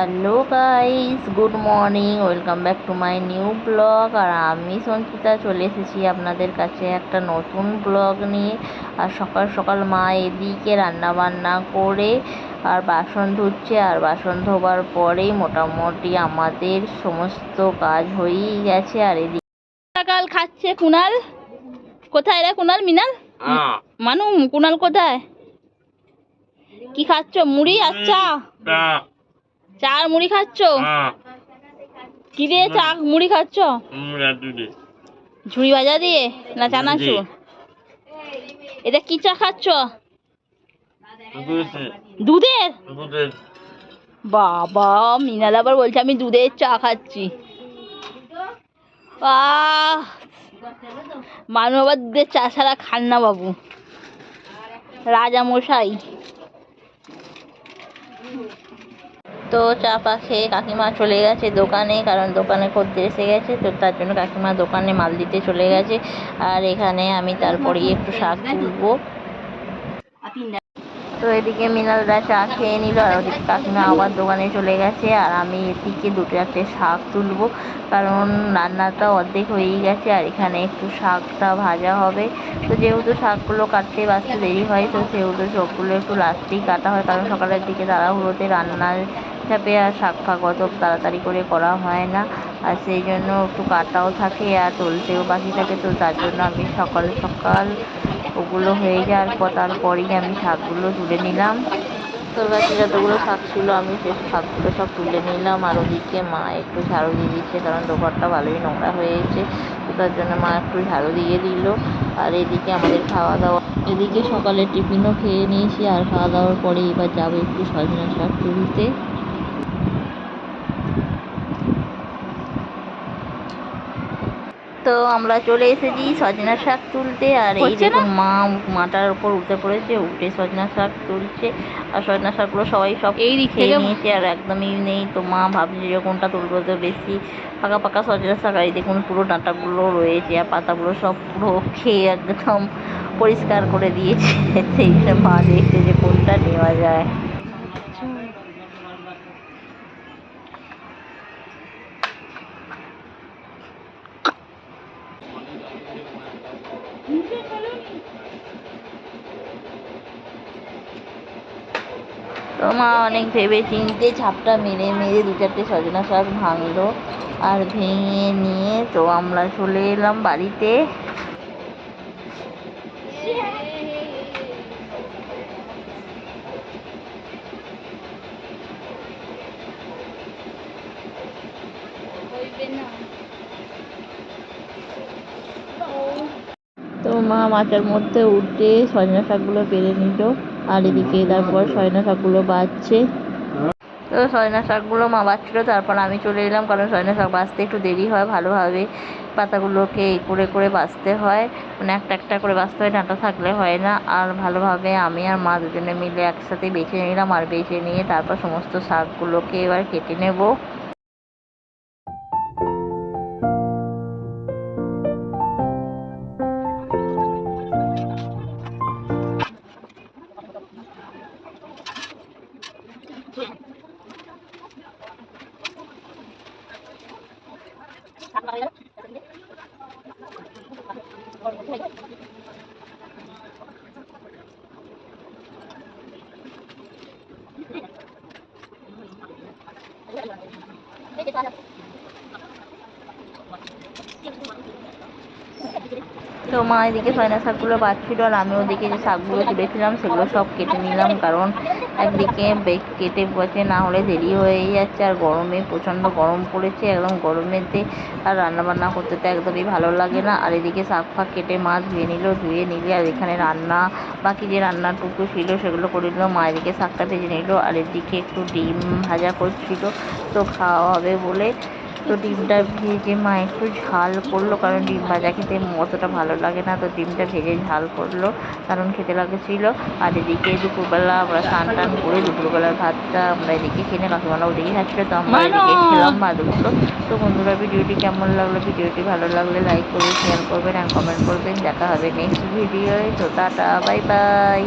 হ্যাঁ hello guys good morning welcome back to my new blog. আর আমি সঞ্চিতা চলে এসেছি আপনাদের কাছে একটা নতুন ব্লগ নিয়ে। আর সকাল সকাল মা এদিকে রান্না বান্না করে আর বাসন ধুচ্ছে আর বাসন ধোবার পরেই মোটামুটি আমাদের সমস্ত কাজ হয়েই গেছে। আর এদিকে সকাল খাচ্ছে কুনাল? কোথায় রে কুনাল? মিনাল? মানু কুনাল কোথায়? কি খাচ্ছ? মুড়ি আর চা আর মুড়ি খাচ্ছ? হ্যাঁ। কি দিয়ে চা মুড়ি খাচ্ছ? ঝুড়ি ভাজা দিয়ে না চানাচুর? এটা কি চা খাচ্ছ? দুধের বাবা মিনাল আবার বলছে আমি দুধের চা খাচ্ছি। মানু আবার দুধের চা ছাড়া খান না বাবু। রাজা মশাই তো চা পা খেয়ে কাকিমা চলে গেছে দোকানে, কারণ দোকানে খদ্দের এসে গেছে, তো তার জন্য কাকিমা দোকানে মাল দিতে চলে গেছে। আর এখানে আমি তারপরেই একটু শাক তুলবো। তো এদিকে মিনালরা চা খেয়ে নিল, আর ওদিকে কাকিমা আবার দোকানে চলে গেছে, আর আমি এদিকে দুটো একটা শাক তুলবো, কারণ রান্নাটা অর্ধেক হয়েই গেছে, আর এখানে একটু শাকটা ভাজা হবে। তো যেহেতু শাকগুলো কাটতে বাঁচতে দেরি হয়, তো সেহেতু সবগুলো একটু লাস্টেই কাটা হয়, কারণ সকালের দিকে তাড়াহুড়োতে রান্নার চাপে আর শাক ফাক অত তাড়াতাড়ি করে করা হয় না। আর সেই জন্য একটু কাটাও থাকে আর তুলতেও বাকি থাকে। তো তার জন্য আমি সকাল সকাল ওগুলো হয়ে যাওয়ার পর তারপরেই আমি শাকগুলো তুলে নিলাম। তোর কাছে যতগুলো শাক ছিল আমি সে শাকগুলো সব তুলে নিলাম। আর ওদিকে মা একটু ঝাড়ু দিয়ে দিচ্ছে কারণ দোকানটা ভালোই নোংরা হয়েছে। তো তার জন্য মা একটু ঝাড়ু দিয়ে দিল। আর এদিকে আমাদের খাওয়া দাওয়া এদিকে সকালে টিফিনও খেয়ে নিয়েছি। আর খাওয়া দাওয়ার পরে এবার যাব একটু সজনা শাক তুলতে। তো আমরা চলে এসেছি সজনা শাক তুলতে। আর এই দেখুন মা মাটার উপর উঠে পড়েছে উঠে সজনা শাক তুলছে। আর সজনা শাকগুলো সবাই সব এই খেয়ে নিয়েছে আর একদমই নেই। তো মা ভাবছে যে কোনটা তুলবো তো বেশি পাকা পাকা সজনা শাক। আর এই দেখুন পুরো ডাঁটাগুলো রয়েছে আর পাতাগুলো সব পুরো খেয়ে একদম পরিষ্কার করে দিয়েছে। সেই জন্য মা দেখছে যে কোনটা নেওয়া যায় তো মা অনেক ভেবে চিনতে ঝাপটা মেরে মেরে দু চারটে সজনা শাক ভাঙলো আর ভেঙে নিয়ে তো আমরা চলে এলাম বাড়িতে। তো মা মাচার মধ্যে উঠে সজনা শাকগুলো পেরে নিল। আর এদিকে তারপর সজনা শাকগুলো বাজছে। তো সজনা শাকগুলো মা বাজছিল, তারপর আমি চলে এলাম। কারণ সজনা শাক বাজতে একটু দেরি হয় ভালোভাবে। পাতাগুলোকে এ করে করে বাছতে হয়। মানে একটা একটা করে বাছতে হয়, ডাঁটা থাকলে হয় না। আর ভালোভাবে আমি আর মা দুজনে মিলে একসাথে বেছে নিলাম। আর বেছে নিয়ে তারপর সমস্ত শাকগুলোকে এবার কেটে নেব। তো মা এদিকে সয়না শাকগুলো বাচ্ছিল আর আমি ওদিকে যে শাকগুলো তুলেছিলাম, সেগুলো সব কেটে নিলাম, কারণ একদিকে বেগ কেটে বসে না হলে দেরি হয়ে যাচ্ছে। আর গরমে, প্রচণ্ড গরম পড়েছে, একদম গরমেতে আর রান্নাবান্না করতে তো একদমই ভালো লাগে না। আর এদিকে শাক ফাক কেটে মাছ ধুয়ে নিল, ধুয়ে নিলে আর এখানে রান্না বাকি যে রান্নাটুকু ছিল সেগুলো করে নিল। মা এদিকে শাকটা ভেজে নিল, আর এদিকে একটু ডিম ভাজা করছিল, তো খাওয়া হবে বলে তো ডিমটা ভেজে মা একটু ঝাল করল কারণ ডিম ভাজা খেতে অতটা ভালো লাগে না। তো ডিমটা ভেজে ঝাল করল কারণ খেতে লাগছিল। আর এদিকে দুপুরবেলা আমরা স্নান টান করে দুপুরবেলার ভাতটা আমরা এদিকে খেয়ে কাকিমারা ওদিকে খাচ্ছিলো তো আমরা এদিকে খেলাম ভাতগুলো তো বন্ধুরা ভিডিওটি কেমন লাগল? ভিডিওটি ভালো লাগলে লাইক করবেন শেয়ার করবেন আর কমেন্ট করবেন। দেখা হবে নেক্সট ভিডিওয় তো টাটা বাই বাই